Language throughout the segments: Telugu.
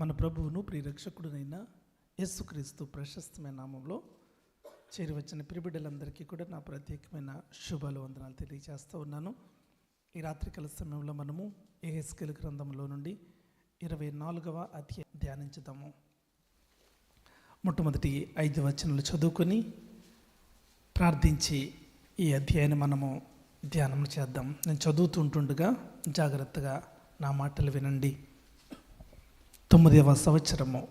మన ప్రభువును ప్రియరక్షకుడునైన యేసుక్రీస్తు ప్రశస్తమైన నామంలో చేరివచ్చిన పిరిబిడ్డలందరికీ కూడా నా ప్రత్యేకమైన శుభాలు వందనాలు తెలియజేస్తూ ఉన్నాను. ఈ రాత్రికాల సమయంలో మనము ఏహెస్కెల్ గ్రంథంలో నుండి ఇరవై నాలుగవ అధ్యాయం ధ్యానించుదాము. మొట్టమొదటి ఐదు వచనాలు చదువుకొని ప్రార్థించి ఈ అధ్యాయాన్ని మనము ధ్యానం చేద్దాం. నేను చదువుతుంటుండగా జాగ్రత్తగా నా మాటలు వినండి. తొమ్మిదవ సంవత్సరము.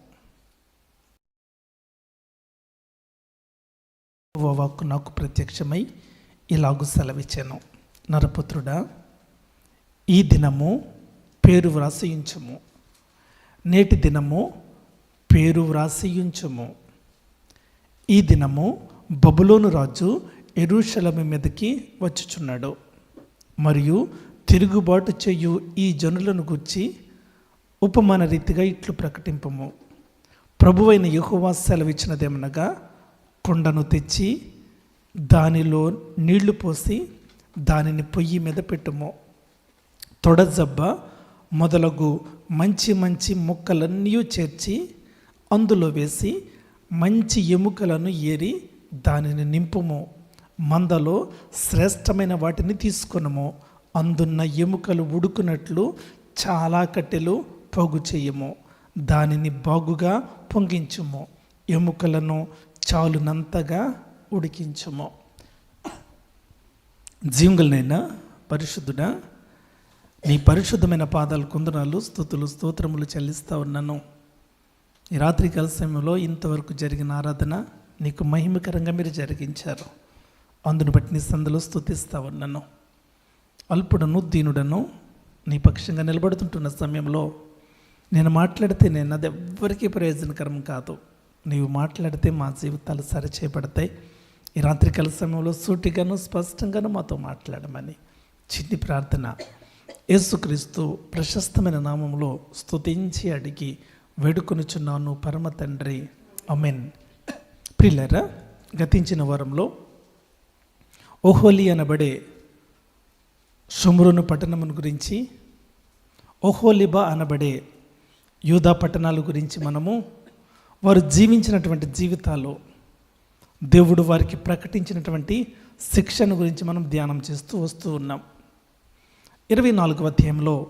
యెహోవా వాక్కు నాకు ప్రత్యక్షమై ఇలాగు సెలవిచ్చాను. నరపుత్రుడా ఈ దినము పేరు వ్రాసియుంచుము. నేటి దినము పేరు వ్రాసియుంచుము. ఈ దినము బబులోను రాజు ఎరుషలమి మీదకి వచ్చుచున్నాడు. మరియు తిరుగుబాటు చేయు ఈ జనులను గుర్చి ఉపమాన రీతిగా ఇట్లు ప్రకటింపము. ప్రభువైన యెహోవా సెలవిచ్చినదేమనగా కుండను తెచ్చి దానిలో నీళ్ళు పోసి దానిని పొయ్యి మీద పెట్టుము. తొడజబ్బ మొదలగు మంచి మంచి ముక్కలన్నీ చేర్చి అందులో వేసి మంచి ఎముకలను ఏరి దానిని నింపుము. మందలో శ్రేష్టమైన వాటిని తీసుకునము. అందున్న ఎముకలు ఉడుకునట్లు చాలా కట్టెలు పోగు చేయము దానిని బాగుగా పొంగించుము ఎముకలను చాలునంతగా ఉడికించుము. జీవులనైనా పరిశుద్ధుడా నీ పరిశుద్ధమైన పాదాలు కుందనాలు స్థుతులు స్తోత్రములు చెల్లిస్తూ ఉన్నాను. ఈ రాత్రి కాల సమయంలో ఇంతవరకు జరిగిన ఆరాధన నీకు మహిమకరంగా మీరు జరిగించారు. అందును బట్టి నీ సందులో స్థుతిస్తూ ఉన్నాను. అల్పుడను దీనుడను నీ పక్షంగా నిలబడుతుంటున్న సమయంలో నేను మాట్లాడితే నేను అది ఎవ్వరికీ ప్రయోజనకరం కాదు. నీవు మాట్లాడితే మా జీవితాలు సరిచేయబడతాయి. ఈ రాత్రికాల సమయంలో సూటిగాను స్పష్టంగాను మాతో మాట్లాడమని చిన్ని ప్రార్థన. యేసుక్రీస్తు ప్రశస్తమైన నామంలో స్తుతించి అడిగి వేడుకొనుచున్నాను పరమ తండ్రి. అమెన్ ప్రిల్లరా గతించిన వారంలో ఓహోలి అనబడే షుమ్రోను పట్టణమును గురించి ఓహోలిబా అనబడే యూదా పట్టణాల గురించి మనము వారు జీవించినటువంటి జీవితాలు దేవుడు వారికి ప్రకటించినటువంటి శిక్షణ గురించి మనం ధ్యానం చేస్తూ వస్తూ ఉన్నాం. ఇరవై నాలుగవ అధ్యాయంలో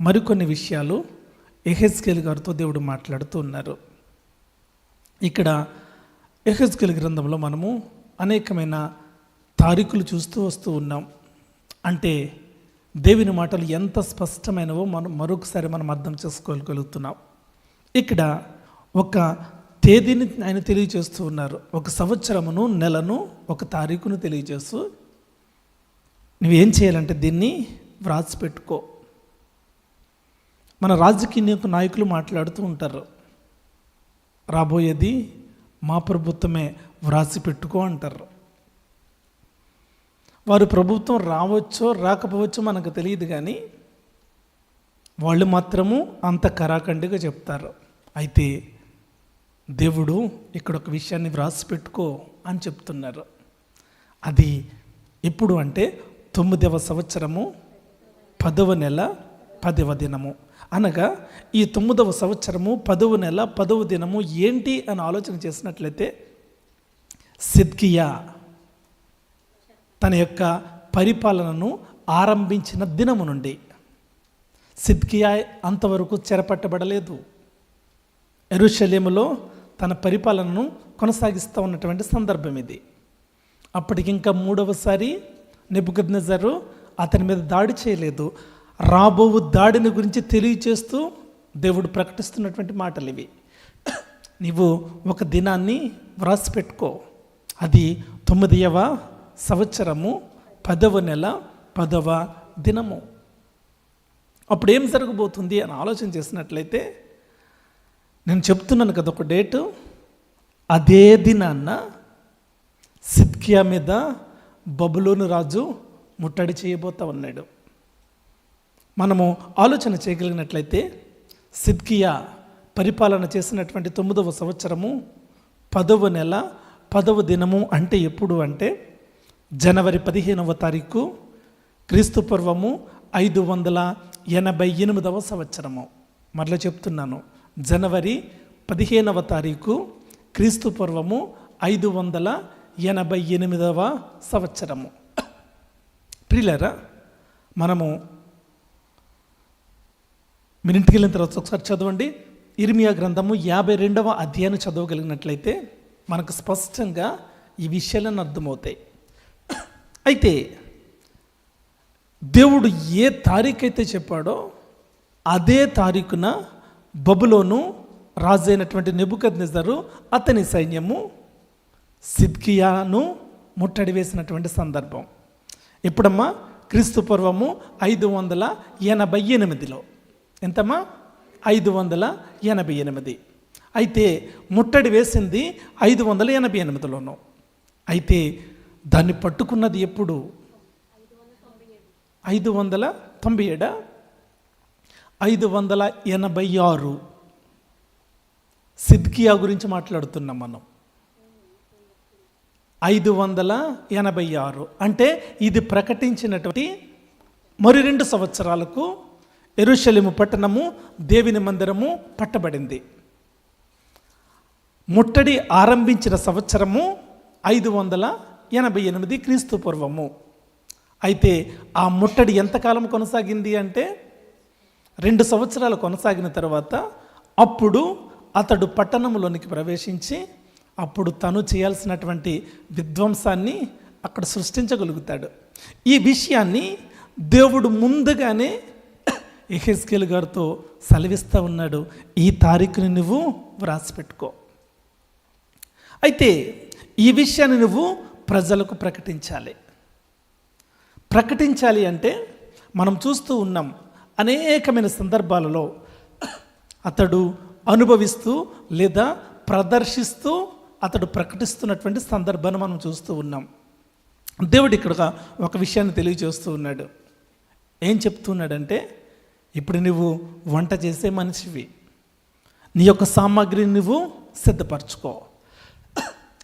మరికొన్ని విషయాలు ఎహెస్కేల్ గారితో దేవుడు మాట్లాడుతూ ఉన్నారు. ఇక్కడ ఎహెస్కేల్ గ్రంథంలో మనము అనేకమైన తారీఖులు చూస్తూ వస్తూ ఉన్నాం. అంటే దేవుని మాటలు ఎంత స్పష్టమైనవో మనం మరొకసారి మనం అర్థం చేసుకోగలుగుతున్నాం. ఇక్కడ ఒక తేదీని ఆయన తెలియజేస్తూ ఉన్నారు. ఒక సంవత్సరమును నెలను ఒక తారీఖును తెలియజేస్తూ. నువ్వేం చేయాలంటే దీన్ని వ్రాసి పెట్టుకో మన రాజకీయ నాయకులు మాట్లాడుతూ ఉంటారు. రాబోయేది మా ప్రభుత్వమే వ్రాసి పెట్టుకో అంటారు. వారు ప్రభుత్వం రావచ్చో రాకపోవచ్చో మనకు తెలియదు కానీ వాళ్ళు మాత్రము అంత కరాఖండిగా చెప్తారు. అయితే దేవుడు ఇక్కడ ఒక విషయాన్ని వ్రాసి పెట్టుకో అని చెప్తున్నారు. అది ఎప్పుడు అంటే తొమ్మిదవ సంవత్సరము పదవ నెల పదవ దినము. అనగా ఈ తొమ్మిదవ సంవత్సరము పదవ నెల పదవ దినము ఏంటి అని ఆలోచన చేసినట్లయితే సిద్కియా తన యొక్క పరిపాలనను ఆరంభించిన దినము నుండి. సిద్కియా అంతవరకు చెరపట్టబడలేదు. ఎరుషలేములో తన పరిపాలనను కొనసాగిస్తూ ఉన్నటువంటి సందర్భం ఇది. అప్పటికి ఇంకా మూడవసారి నెబుకద్నజరు అతని మీద దాడి చేయలేదు. రాబోవు దాడిని గురించి తెలియచేస్తూ దేవుడు ప్రకటిస్తున్నటువంటి మాటలు ఇవి. నీవు ఒక దినాన్ని వ్రాసి పెట్టుకో అది తొమ్మిదవ సంవత్సరము పదవ నెల పదవ దినము. అప్పుడు ఏం జరగబోతుంది అని ఆలోచన చేసినట్లయితే నేను చెప్తున్నాను కదా ఒక డేటు అదే దినాన్న సిద్కియా మీద బబులోను రాజు ముట్టడి చేయబోతా ఉన్నాడు. మనము ఆలోచన చేయగలిగినట్లయితే సిద్కియా పరిపాలన చేసినటువంటి తొమ్మిదవ సంవత్సరము పదవ నెల పదవ దినము అంటే ఎప్పుడు అంటే జనవరి పదిహేనవ తారీఖు క్రీస్తు పూర్వము ఐదు వందల ఎనభై ఎనిమిదవ సంవత్సరము. మరలా చెప్తున్నాను జనవరి పదిహేనవ తారీఖు క్రీస్తు పూర్వము ఐదు వందల ఎనభై ఎనిమిదవ సంవత్సరము. ప్రియులరా మనము మినింటికి వెళ్ళిన తర్వాత ఒకసారి చదవండి. ఇర్మియా గ్రంథము యాభై రెండవ అధ్యాయం చదవగలిగినట్లయితే మనకు స్పష్టంగా ఈ విషయాలను అర్థమవుతాయి. అయితే దేవుడు ఏ తారీఖు అయితే చెప్పాడో అదే తారీఖున బబులోను రాజైనటువంటి నెబుకద్ నిజరు అతని సైన్యము సిద్కియాను ముట్టడి వేసినటువంటి సందర్భం. ఎప్పుడమ్మా? క్రీస్తు పూర్వము ఐదు వందల ఎనభై ఎనిమిదిలో. ఎంతమ్మా? ఐదు వందల ఎనభై ఎనిమిది. అయితే ముట్టడి వేసింది ఐదు వందల ఎనభై ఎనిమిదిలోను. అయితే దాన్ని పట్టుకున్నది ఎప్పుడు? ఐదు వందల తొంభై ఏడా. ఐదు వందల ఎనభై ఆరు. సిద్కియా గురించి మాట్లాడుతున్నాం మనం. ఐదు వందల ఎనభై ఆరు. అంటే ఇది ప్రకటించినటువంటి మరి రెండు సంవత్సరాలకు ఎరుషలేము పట్టణము దేవుని మందిరము పట్టబడింది. ముట్టడి ఆరంభించిన సంవత్సరము ఐదు వందల ఎనభై ఎనిమిది క్రీస్తు పూర్వము. అయితే ఆ ముట్టడి ఎంతకాలం కొనసాగింది అంటే రెండు సంవత్సరాలు కొనసాగిన తర్వాత అప్పుడు అతడు పట్టణంలోనికి ప్రవేశించి అప్పుడు తను చేయాల్సినటువంటి విధ్వంసాన్ని అక్కడ సృష్టించగలుగుతాడు. ఈ విషయాన్ని దేవుడు ముందుగానే ఎహెస్కేల్ గారితో సెలవిస్తూ ఉన్నాడు. ఈ తారీఖుని నువ్వు వ్రాసిపెట్టుకో. అయితే ఈ విషయాన్ని నువ్వు ప్రజలకు ప్రకటించాలి. ప్రకటించాలి అంటే మనం చూస్తూ ఉన్నాం అనేకమైన సందర్భాలలో అతడు అనుభవిస్తూ లేదా ప్రదర్శిస్తూ అతడు ప్రకటిస్తున్నటువంటి సందర్భాన్ని మనం చూస్తూ ఉన్నాం. దేవుడు ఇక్కడ ఒక విషయాన్ని తెలియజేస్తూ ఉన్నాడు. ఏం చెప్తున్నాడంటే ఇప్పుడు నువ్వు వంట చేసే మనిషివి. నీ యొక్క సామాగ్రిని నువ్వు సిద్ధపరచుకో.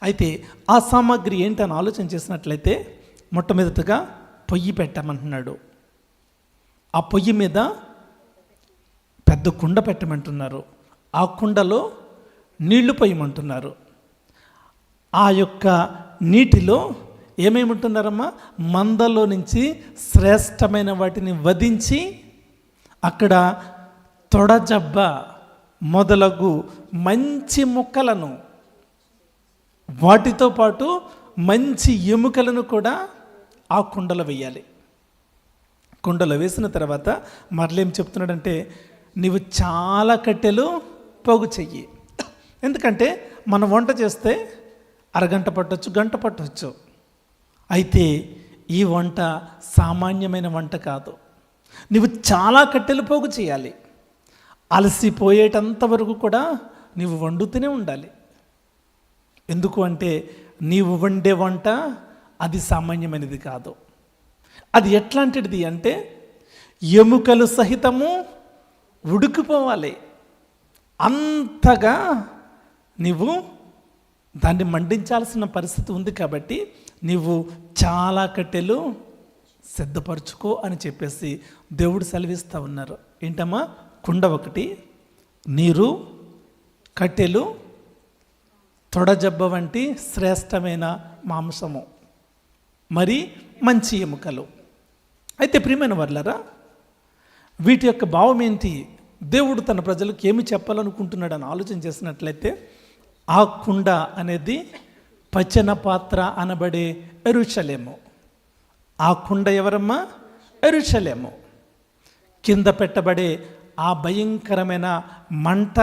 అయితే ఆ సామాగ్రి ఏంటని ఆలోచన చేసినట్లయితే మొట్టమొదటిగా పొయ్యి పెట్టమంటున్నాడు. ఆ పొయ్యి మీద పెద్ద కుండ పెట్టమంటున్నారు. ఆ కుండలో నీళ్ళు పోయమంటున్నారు. ఆ యొక్క నీటిలో ఏమేముంటున్నారమ్మా? మందలో నుంచి శ్రేష్టమైన వాటిని వధించి అక్కడ తొడజబ్బ మొదలగు మంచి ముక్కలను వాటితో పాటు మంచి ఎముకలను కూడా ఆ కుండలో వేయాలి. కుండలో వేసిన తర్వాత మరలేం చెప్తున్నాడంటే నీవు చాలా కట్టెలు పోగు చెయ్యి. ఎందుకంటే మనం వంట చేస్తే అరగంట పట్టవచ్చు గంట పట్టవచ్చు అయితే ఈ వంట సామాన్యమైన వంట కాదు. నువ్వు చాలా కట్టెలు పోగు చేయాలి. అలసిపోయేటంత వరకు కూడా నువ్వు వండుతూనే ఉండాలి. ఎందుకు అంటే నీవు వండే వంట అది సామాన్యమైనది కాదు. అది ఎట్లాంటిది అంటే ఎముకలు సహితము ఉడికిపోవాలి. అంతగా నీవు దాన్ని మండించాల్సిన పరిస్థితి ఉంది కాబట్టి నీవు చాలా కట్టెలు సిద్ధపరచుకో అని చెప్పేసి దేవుడు సెలవిస్తూ ఉన్నారు. ఏంటమ్మా? కుండ ఒకటి నీరు కట్టెలు తొడజబ్బ వంటి శ్రేష్టమైన మాంసము. మరి మంచి ఎముకలు. అయితే ప్రియమైన వర్లరా వీటి యొక్క భావం ఏంటి? దేవుడు తన ప్రజలకు ఏమి చెప్పాలనుకుంటున్నాడని ఆలోచన చేసినట్లయితే ఆ కుండ అనేది పచ్చన పాత్ర అనబడే ఎరుషలేము. ఆ కుండ ఎవరమ్మా? ఎరుషలేము. కింద పెట్టబడే ఆ భయంకరమైన మంట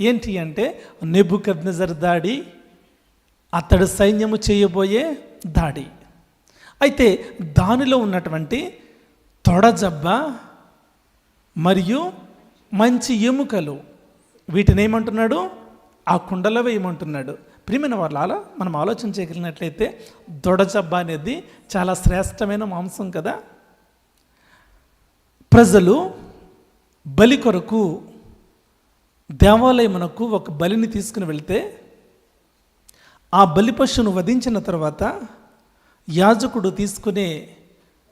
ఏంటి అంటే నెబుకద్నజర్ దాడి అతడు సైన్యము చేయబోయే దాడి. అయితే దానిలో ఉన్నటువంటి తొడజబ్బ మరియు మంచి ఎముకలు వీటిని ఏమంటున్నాడు? ఆ కుండలో వేయమంటున్నాడు ప్రియమైన వాళ్ళ మనం ఆలోచన చేయగలిగినట్లయితే దొడజబ్బ అనేది చాలా శ్రేష్టమైన మాంసం కదా. ప్రజలు బలి కొరకు దేవాలయమునకు ఒక బలిని తీసుకుని వెళ్తే ఆ బలి పశువును వధించిన తర్వాత యాజకుడు తీసుకునే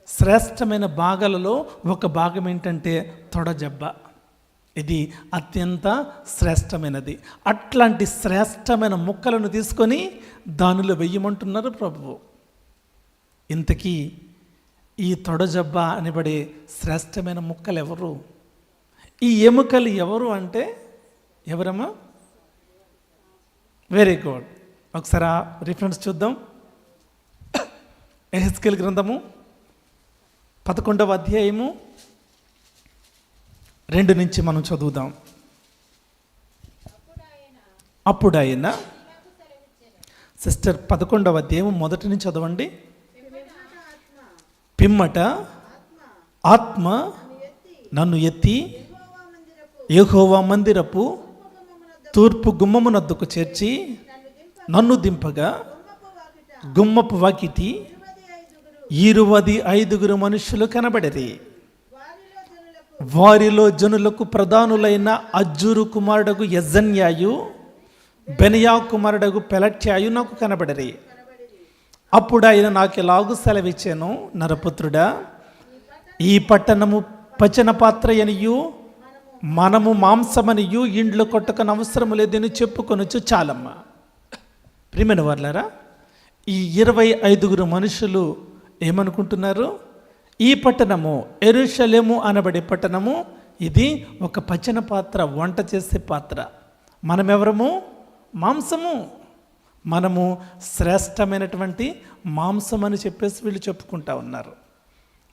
శ్రేష్టమైన భాగాలలో ఒక భాగం ఏంటంటే తొడజబ్బ ఇది అత్యంత శ్రేష్టమైనది. అట్లాంటి శ్రేష్టమైన ముక్కలను తీసుకొని దానిలో వెయ్యమంటున్నారు ప్రభువు. ఇంతకీ ఈ తొడజబ్బ అనబడే శ్రేష్టమైన ముక్కలు ఎవరు ఈ ఎముకలు ఎవరు అంటే ఎవరమ్మా? వెరీ గుడ్ ఒకసారి ఆ రిఫరెన్స్ చూద్దాం. ఎహెస్కెల్ గ్రంథము పదకొండవ అధ్యాయము రెండు నుంచి మనం చదువుదాం. అప్పుడు ఆయన సిస్టర్ పదకొండవ అధ్యాయం మొదటి నుంచి చదవండి. పిమ్మట ఆత్మ నన్ను ఎత్తి ఏహోవా మందిరపు తూర్పు గుమ్మమునద్దుకు చేర్చి నన్ను దింపగా గుమ్మపు వాకిటి ఇరువది ఐదుగురు మనుషులు కనబడరి. వారిలో జనులకు ప్రధానులైన అజ్జూరు కుమారుడగు యజన్యాయు బెనయా కుమారుడగు పెలట్యాయు నాకు కనబడరి. అప్పుడు ఆయన నాకు ఎలాగు సెలవిచ్చాను నరపుత్రుడా ఈ పట్టణము పచన పాత్ర అనియు మనము మాంసమనియు ఇండ్లు కొట్టకని అవసరం లేదని చెప్పుకొనొచ్చు చాలమ్మ. ప్రియమైన వాళ్ళారా ఈ ఇరవై ఐదుగురు మనుషులు ఏమనుకుంటున్నారు? ఈ పట్టణము ఎరుషలేము అనబడే పట్టణము ఇది ఒక పచ్చన పాత్ర వంట చేసే పాత్ర. మనమెవరము? మాంసము. మనము శ్రేష్టమైనటువంటి మాంసం అని చెప్పేసి వీళ్ళు చెప్పుకుంటా ఉన్నారు.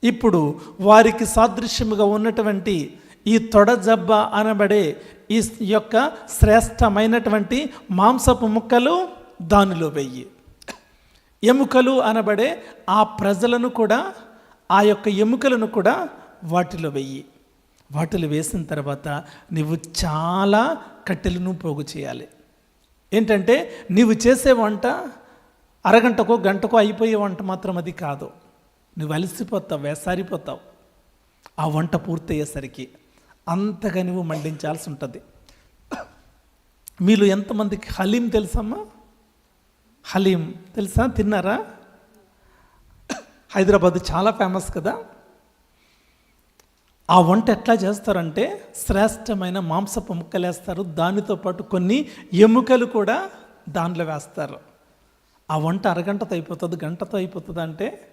ఇప్పుడు వారికి సాదృశ్యముగా ఉన్నటువంటి ఈ తొడజబ్బ అనబడే ఈ యొక్క శ్రేష్టమైనటువంటి మాంసపు ముక్కలు దానిలో వెయ్యి. ఎముకలు అనబడే ఆ ప్రజలను కూడా ఆ యొక్క ఎముకలను కూడా వాటిలో వెయ్యి. వాటిలో వేసిన తర్వాత నువ్వు చాలా కట్టెలను పోగు చేయాలి. ఏంటంటే నువ్వు చేసే వంట అరగంటకో గంటకో అయిపోయే వంట మాత్రం అది కాదు. నువ్వు అలసిపోతావు వేసారిపోతావు. ఆ వంట పూర్తయ్యేసరికి అంతగా నువ్వు మండించాల్సి ఉంటుంది. మీలో ఎంతమందికి హలీం తెలుసమ్మా? హలీం తెలుసా? తిన్నారా? హైదరాబాద్ చాలా ఫేమస్ కదా. ఆ వంట ఎట్లా చేస్తారంటే శ్రేష్టమైన మాంసపు ముక్కలు వేస్తారు దానితో పాటు కొన్ని ఎముకలు కూడా దానిలో వేస్తారు. ఆ వంట అరగంటతో అయిపోతుంది గంటతో అయిపోతుంది అంటే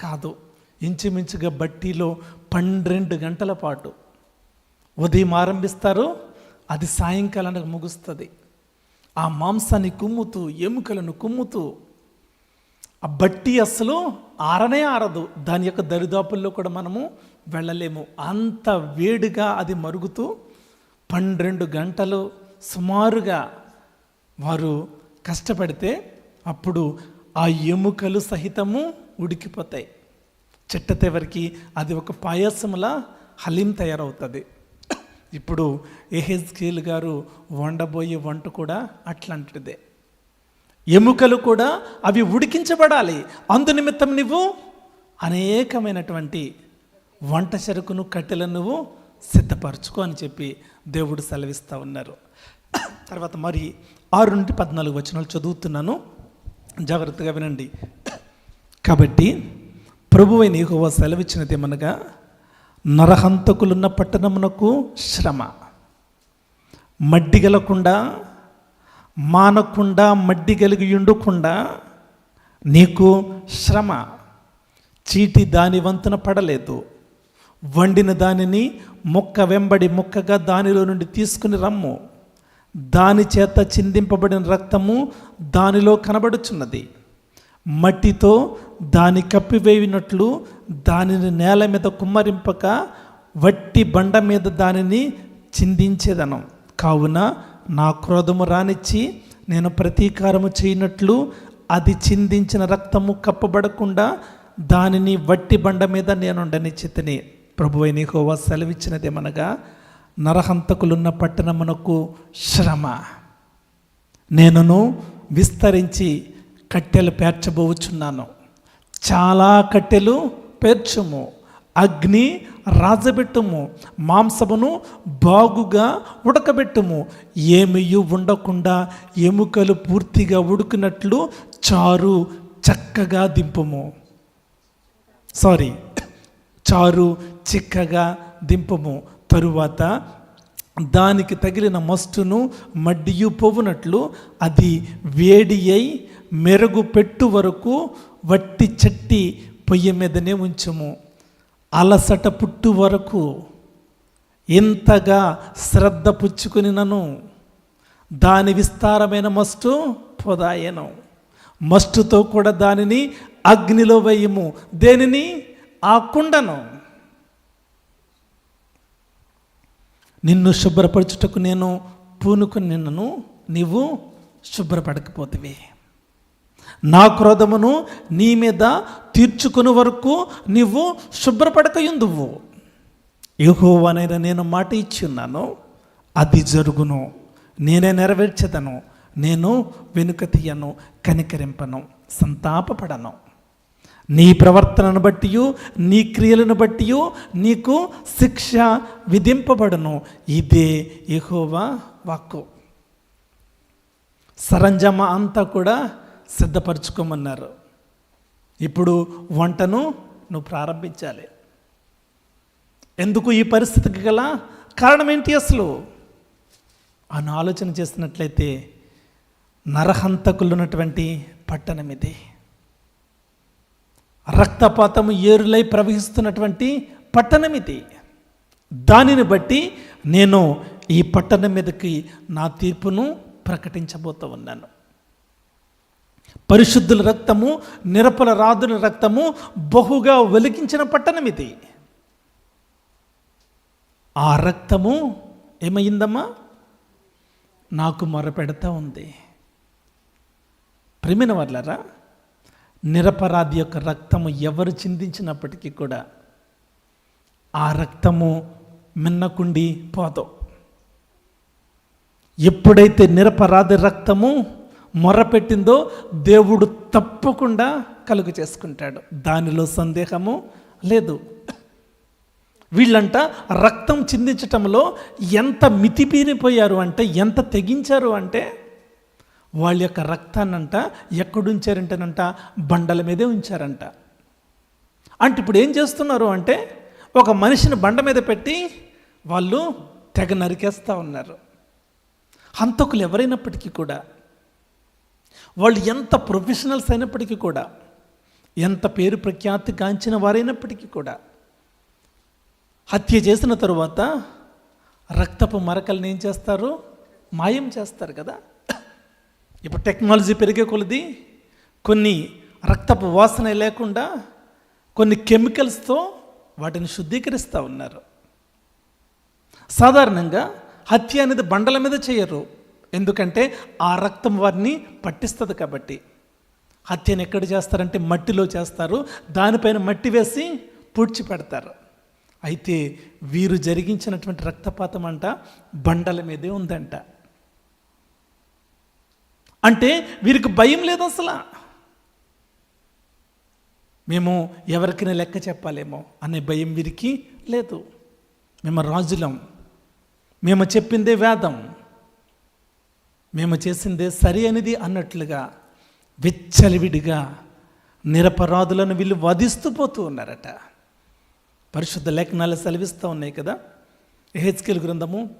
కాదు. ఇంచుమించుగా బట్టీలో పన్నెండు గంటల పాటు ఉదయం ఆరంభిస్తారు అది సాయంకాలానికి ముగుస్తుంది. ఆ మాంసాన్ని కుమ్ముతూ ఎముకలను కుమ్ముతూ ఆ బట్టి అసలు ఆరనే ఆరదు. దాని యొక్క దరిదాపుల్లో కూడా మనము వెళ్ళలేము. అంత వేడిగా అది మరుగుతూ పన్నెండు గంటలు సుమారుగా వారు కష్టపడితే అప్పుడు ఆ ఎముకలు సహితము ఉడికిపోతాయి. చిట్టతెవరికి అది ఒక పాయసంలా హలీం తయారవుతుంది. ఇప్పుడు ఎహెజ్కేల్ గారు వండబోయే వంట కూడా అట్లాంటిదే. ఎముకలు కూడా అవి ఉడికించబడాలి. అందు నిమిత్తం నువ్వు అనేకమైనటువంటి వంట చెరుకును కట్టెలను నువ్వు సిద్ధపరచుకో అని చెప్పి దేవుడు సెలవిస్తూ ఉన్నారు. తర్వాత మరి ఆరు నుండి పద్నాలుగు వచనాలు చదువుతున్నాను. జాగ్రత్తగా వినండి. కాబట్టి ప్రభువైన యెహోవా సెలవిచ్చినది ఏమనగా నరహంతకులున్న పట్టణమునకు శ్రమ. మడ్డిగలకుండా మానకుండా మడ్డి కలిగి ఉండకుండా నీకు శ్రమ. చీటి దాని వంతున పడలేదు. వండిన దానిని ముక్క వెంబడి ముక్కగా దానిలో నుండి తీసుకుని రమ్ము. దాని చేత చిందింపబడిన రక్తము దానిలో కనబడుచున్నది. మట్టితో దాని కప్పివేయినట్లు దానిని నేల మీద కుమ్మరింపక వట్టి బండ మీద దానిని చిందించేదనం. కావున నా క్రోధము రానిచ్చి నేను ప్రతీకారము చేయనట్లు అది చిందించిన రక్తము కప్పబడకుండా దానిని వట్టి బండ మీద నేను ఉండనిచ్చితిని. ప్రభు నీకోవా సెలవిచ్చినదేమనగా నరహంతకులున్న పట్టణమునకు శ్రమ. నేనును విస్తరించి కట్టెలు పేర్చబోచున్నాను. చాలా కట్టెలు పేర్చము. అగ్ని రాజబెట్టుము. మాంసమును బాగుగా ఉడకబెట్టుము. ఏమియు ఉండకుండా ఎముకలు పూర్తిగా ఉడికినట్లు చారు చక్కగా దింపము. సారీ చారు చిక్కగా దింపము. తరువాత దానికి తగిలిన మస్టును మడ్డియు పోవునట్లు అది వేడి అయి మెరుగు పెట్టు వరకు వట్టి చట్టి పొయ్యి మీదనే ఉంచము. అలసట పుట్టు వరకు ఇంతగా శ్రద్ధ పుచ్చుకుని నన్ను దాని విస్తారమైన మస్టు పొదాయను. మస్టుతో కూడా దానిని అగ్నిలో వేయము. దేనిని? ఆ కుండను. నిన్ను శుభ్రపరచుటకు నేను పూనుకుని నిన్నను నీవు శుభ్రపడకపోతివి. నా క్రోధమును నీ మీద తీర్చుకుని వరకు నీవు శుభ్రపడకయుందువు. అనేది నేను మాట ఇచ్చి ఉన్నాను అది జరుగును. నేనే నెరవేర్చెదను నేను వెనుక తీయను కనికరింపను సంతాపపడను. నీ ప్రవర్తనను బట్టి నీ క్రియలను బట్టి నీకు శిక్ష విధింపబడును. ఇదే ఎహోవా వాక్కు. సరంజమ అంతా కూడా సిద్ధపరచుకోమన్నారు. ఇప్పుడు వంటను నువ్వు ప్రారంభించాలి. ఎందుకు ఈ పరిస్థితికి గల కారణం ఏంటి అసలు? అని ఆలోచన చేసినట్లయితే నరహంతకులు ఉన్నటువంటి పట్టణం ఇది. రక్తపాతము ఏరులై ప్రవహిస్తున్నటువంటి పట్టణం ఇది. దానిని బట్టి నేను ఈ పట్టణం మీదకి నా తీర్పును ప్రకటించబోతూ ఉన్నాను. పరిశుద్ధుల రక్తము నిరపల రాదుల రక్తము బహుగా వెలిగించిన పట్టణం ఇది. ఆ రక్తము ఏమైందమ్మా? నాకు మొరపెడతా ఉంది. ప్రేమిన వాళ్ళరా నిరపరాధి యొక్క రక్తము ఎవరు చిందించినప్పటికీ కూడా ఆ రక్తము మిన్నకుండి పోదు. ఎప్పుడైతే నిరపరాధి రక్తము మొరపెట్టిందో దేవుడు తప్పకుండా కలుగు చేసుకుంటాడు. దానిలో సందేహము లేదు. వీళ్ళంట రక్తం చిందించటంలో ఎంత మితిపీరిపోయారు అంటే ఎంత తెగించారు అంటే వాళ్ళ యొక్క రక్తాన్నంట ఎక్కడుంచారంటేనంట బండల మీదే ఉంచారంట. అంటే ఇప్పుడు ఏం చేస్తున్నారు అంటే ఒక మనిషిని బండ మీద పెట్టి వాళ్ళు తెగ నరికేస్తూ ఉన్నారు. హంతకులు ఎవరైనప్పటికీ కూడా వాళ్ళు ఎంత ప్రొఫెషనల్స్ అయినప్పటికీ కూడా ఎంత పేరు ప్రఖ్యాతి కాంచిన వారైనప్పటికీ కూడా హత్య చేసిన తరువాత రక్తపు మరకల్ని ఏం చేస్తారు? మాయం చేస్తారు కదా. ఇప్పుడు టెక్నాలజీ పెరిగే కొలది కొన్ని రక్తపు వాసన లేకుండా కొన్ని కెమికల్స్తో వాటిని శుద్ధీకరిస్తూ ఉన్నారు. సాధారణంగా హత్య అనేది బండల మీద చేయరు. ఎందుకంటే ఆ రక్తం వారిని పట్టిస్తుంది కాబట్టి. హత్యను ఎక్కడ చేస్తారంటే మట్టిలో చేస్తారు. దానిపైన మట్టి వేసి పూడ్చి పెడతారు. అయితే వీరు జరిగించినటువంటి రక్తపాతం అంట బండల మీదే ఉందంట. అంటే వీరికి భయం లేదు అసలు. మేము ఎవరికైనా లెక్క చెప్పాలేమో అనే భయం వీరికి లేదు. మేము రాజులం. మేము చెప్పిందే వేదం. మేము చేసింది సరి అనేది అన్నట్లుగా విచ్చలివిడిగా నిరపరాధులను వీళ్ళు వధిస్తూ పోతూ ఉన్నారట. పరిశుద్ధ లేఖనాలు సెలవిస్తూ ఉన్నాయి కదా. హెచ్కెల్ గ్రంథము